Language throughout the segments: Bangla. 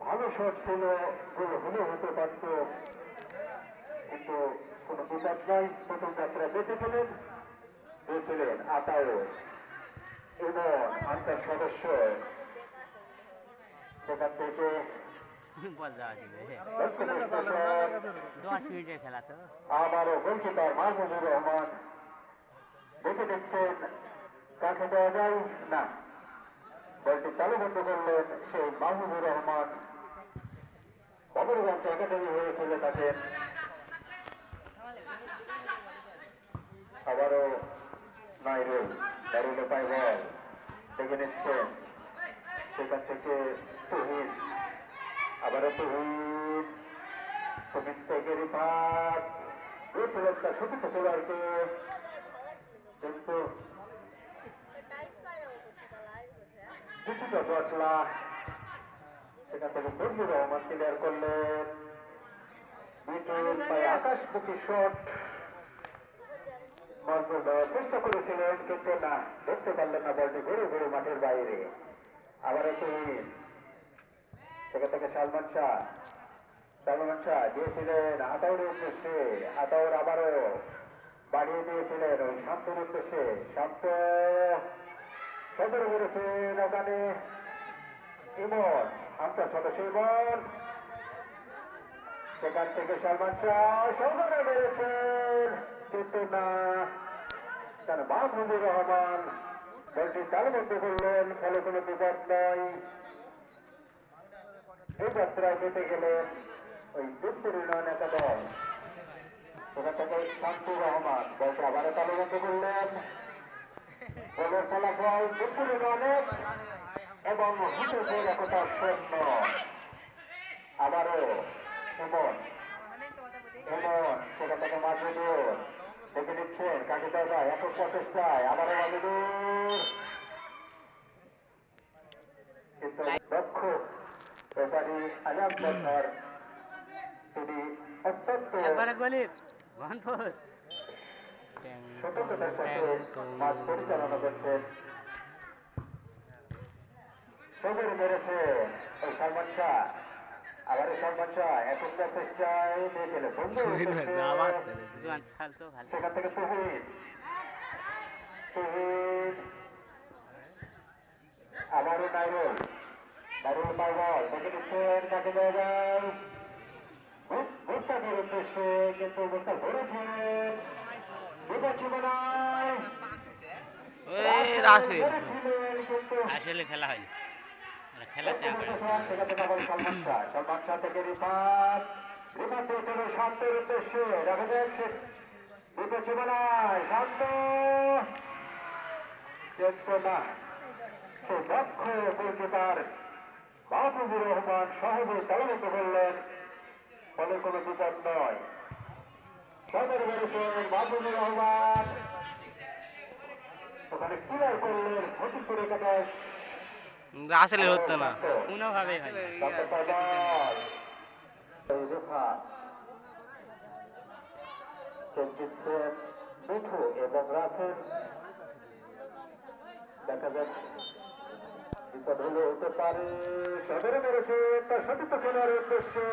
ভালো শট ছিল হলেও হতে পারত কিন্তু কোনো বিপদ নাই প্রথম যাত্রা বেঁচে গেলেন বেঁচেলেন আতাও এবং আন্তর সদস্য সেখান থেকে বল দশ মিনিটের খেলা তো। আবারও গোলকিপার মাহমুদুর রহমান। দেখে দেখছেন, কাকে দেওয়া যায়? না। বলটি তালুবদ্ধ করলেন সেই মাহমুদুর রহমান। অমরগঞ্জ একাডেমি হয়ে খেলে থাকেন। আবারও নাইরুল দারুল পাই বল। দেখে নিচ্ছেন সেখান থেকে তুহিন আবারও তুহিন তুহিন থেকে রিফাত দিয়েছিলেন তার সতীর্থ খেলোয়াড়কে কিন্তু ক্লিয়ার করলেন আকাশমুখী শট। মজবুত দেওয়ার চেষ্টা করেছিলেন, কিন্তু না, দেখতে পারলেন না বলটি ঘুরে ঘুরে মাঠের বাইরে। আবারও তুহিন সেখান থেকে সালমান শাহ সালমান শাহ দিয়েছিলেন আতাউরের উদ্দেশ্যে আতাউর আবারও বাড়িয়ে দিয়েছিলেন ওই শান্তর উদ্দেশ্যে শান্ত সদর করেছেন ওখানে ইমন হামসা সদস্য ইমন। সেখান থেকে সালমান শাহ সৌগরে মেরেছেন কিন্তু না, তার মাহমুদুর রহমান বলটি তালবদ্ধ করলেন ফলে কোনো বিপদ নয় এই যাত্রায় যেতে গেলেন ওই দুপুর উন্নয়ন একটা সেখান থেকে শান্তুর রহমান বলতে আবারও তালবদ্ধ করলেন। বলের ফলাফল দুপুর উন্নয়নের এবং হুটেছে একতা শূন্য আবারও এমন এমন সেখান থেকে মাজুদুর দেখে নিচ্ছেন কাকে দেওয়া যায়, একক প্রচেষ্টায়। আবারও মাজুদুর কিন্তু দক্ষ ব্যাপারী সরকার তিনি অত্যন্ত একবারে গলিত গন্ধর সতর্কতার সাথে মাছ পরিচালনা করছেন। সবরে মেরেছে ওই সালমান শাহ। আবার এই সালমান শাহ একক চেষ্টায় দিয়েছিল বন্ধু জোয়ান খেলতো ভালো। সেখান থেকে তুহিন তুহিন আবারও নাইরুল। দেখে নিচ্ছেন কাকে উদ্দেশ্যে কিন্তু ধরেছেন মনে আসলে খেলা হয় খেলা থেকে রিফাত রিফাত শান্তের উদ্দেশ্যে। দেখা যাচ্ছে দুটো শান্ত। কিন্তু না সে দক্ষ গোলকিপার মাহবুবুর রহমান সহজে তালিত করলেন। ফলে কোনো বিপদ নয়। সদর মেরেছেন মাহবুবুর রহমান। ওখানে ক্লিয়ার করলেন ফটিপুর একাদশ আসলে হতো না। কোনোভাবে মিঠু এবং রাসেল দেখা যাচ্ছে বিপদ হলে হতে পারে সদরে মেরেছে। তার উদ্দেশ্যে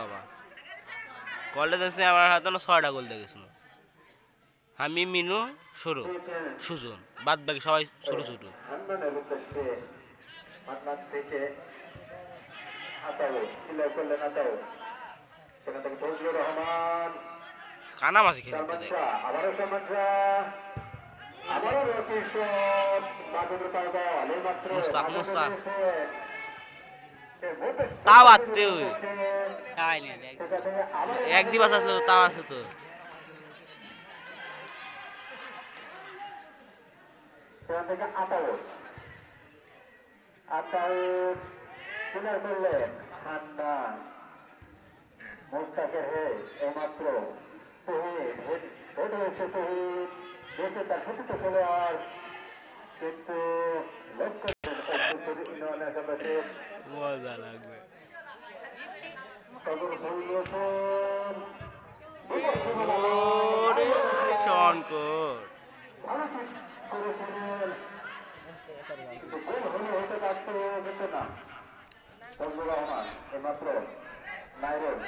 বাবা কলটা দেখছি আমার হাতে ছয়টা গোল দেখেছিল আমি মিনু সরু সুজন বাদ বাকি সবাই ছোট ছোট কানা মাসে খেলতে দেখ। আবারও আবারও এই মাত্র মুস্তাক, মুস্তাক। তাও আত্মে ওই। খাওয়াই না দেখ সেখান থেকে আবারও এক দিবস আসলে তাও আছে তো। সেখান থেকে আতাও আতাউর কিনার করলেন হান্না মোস্তাকের হে এইমাত্র হেড হেড হয়েছে তহিদ দেশে তার ছোট খেলোয়াড় কিন্তু লক্ষ্য মজা লাগবে। তখন ভুল ওরে শঙ্কর ভালো ঠিক করেছিলেন কিন্তু গোল হলে হতে পারতো কিন্তু না ফজলুর রহমান এইমাত্র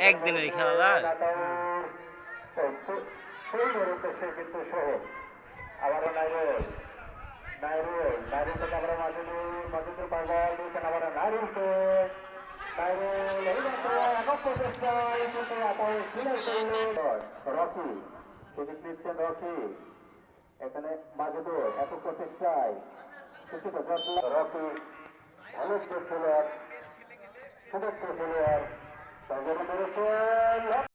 একদিনেরই খেলা না? আতাউর ওই সু- শহীদের উদ্দেশ্যে কিন্তু শহর আবারও নাইরুল নাইরুল নাইরুল থেকে আবার মাজুদুর মাজুদুর পাগল দিয়েছেন আবার নাইরুলকে। নাইরুল এই একক প্রচেষ্টায় কিন্তু আতাউর ক্লিয়ার করলেন রকি সুযোগ দিচ্ছেন রকি। এখানে মাজুদুর একক প্রচেষ্টায় কিছুটা ঘটল রকি। খেলোয়াড় খেলোয়াড় তখন মেরেছেন